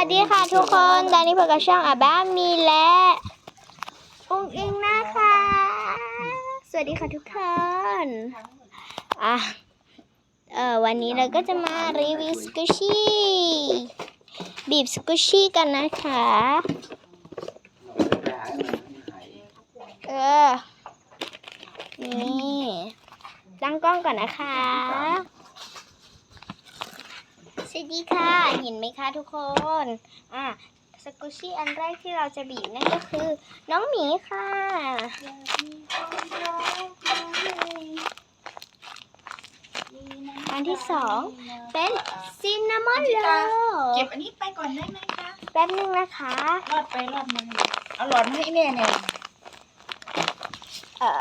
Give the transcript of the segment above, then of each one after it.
วัสดีค่ะทุกคนตอนนี้พบกับช่องอาบ้ามีและองอิงนะคะ สวัสดีค่ะทุกคนอะเออวันนี้เราก็จะมารีวิวสกูชี่บีบสกูชี่กันนะคะ เออ นี่ ตั้งกล้องก่อนนะคะ สวัสดีค่ะ เห็นไหมคะทุกคน อะสกูชี่อันแรกที่เราจะบีบนั่นก็คือ น้องหมีค่ะ อันที่สองเป็นซินนามอนโรเก็บอันนี้ไปก่อนได้ไหมคะ แป๊บนึงนะคะ รอดไปรอดมาเอาหลอดมาให้แม่เนี่ยเอ่อ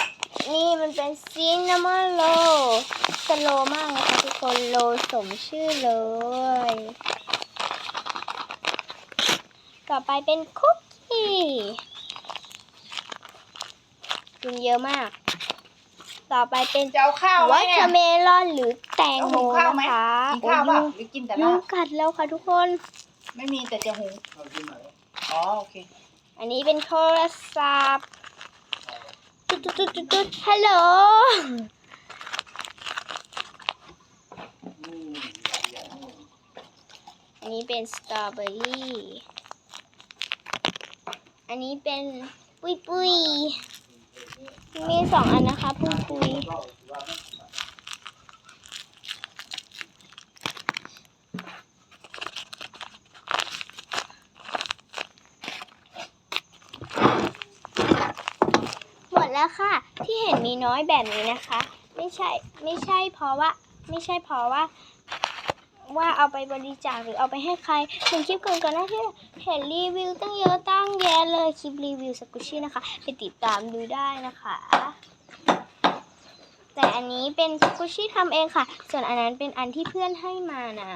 นี่มันเป็นซินนามอนโรสโลว์มากนะคะทุกคนโลสมชื่อเลย ต่อไปเป็นคุกกี้กินเยอะมาก ต่อไปเป็นจะเอาข้าวไหมวอเนี่เทยอร์เมลอนหรือแตงโมเอาหุงข้าวไหมนะคะกินข้าวเปล่าโอ้ยหรือกินแต่ยุลางบกัดแล้วค่ะทุกคน ไม่มีแต่จะหุงอ๋อโอเค อันนี้เป็นโทรศัพท์ตุ๊ดตุ๊ดตุ๊ดตุ๊ดตุ๊ดฮัลโหล อันนี้เป็นสตรอเบอรี่ อันนี้เป็นปุยปุย มีสองอันนะคะปุยปุย หมดแล้วค่ะ ที่เห็นมีน้อยแบบนี้นะคะ ไม่ใช่ไม่ใช่เพราะว่า ไม่ใช่เพราะว่า ว่าเอาไปบริจาคหรือเอาไปให้ใครถึงคลิปก่อนก่อนหน้าที่เห็นรีวิวตั้งเยอะตั้งแยะเลยคลิปรีวิวสกุชี่นะคะ ไปติดตามดูได้นะคะ แต่อันนี้เป็นสกุชี่ทำเองค่ะ ส่วนอันนั้นเป็นอันที่เพื่อนให้มานะ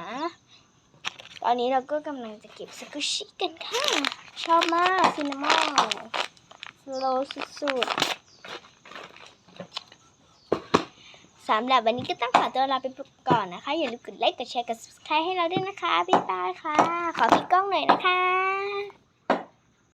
ตอนนี้เราก็กำลังจะเก็บสกุชี่กันค่ะ ชอบมากซินนามอนสโลสุดๆ สำหรับวันนี้ก็ต้องขอตัวลาไปก่อนนะคะ อย่าลืมกดไลค์ กดแชร์ กด subscribe ให้เราด้วยนะคะ บ๊ายบายค่ะ ขอพี่กล้องหน่อยนะคะ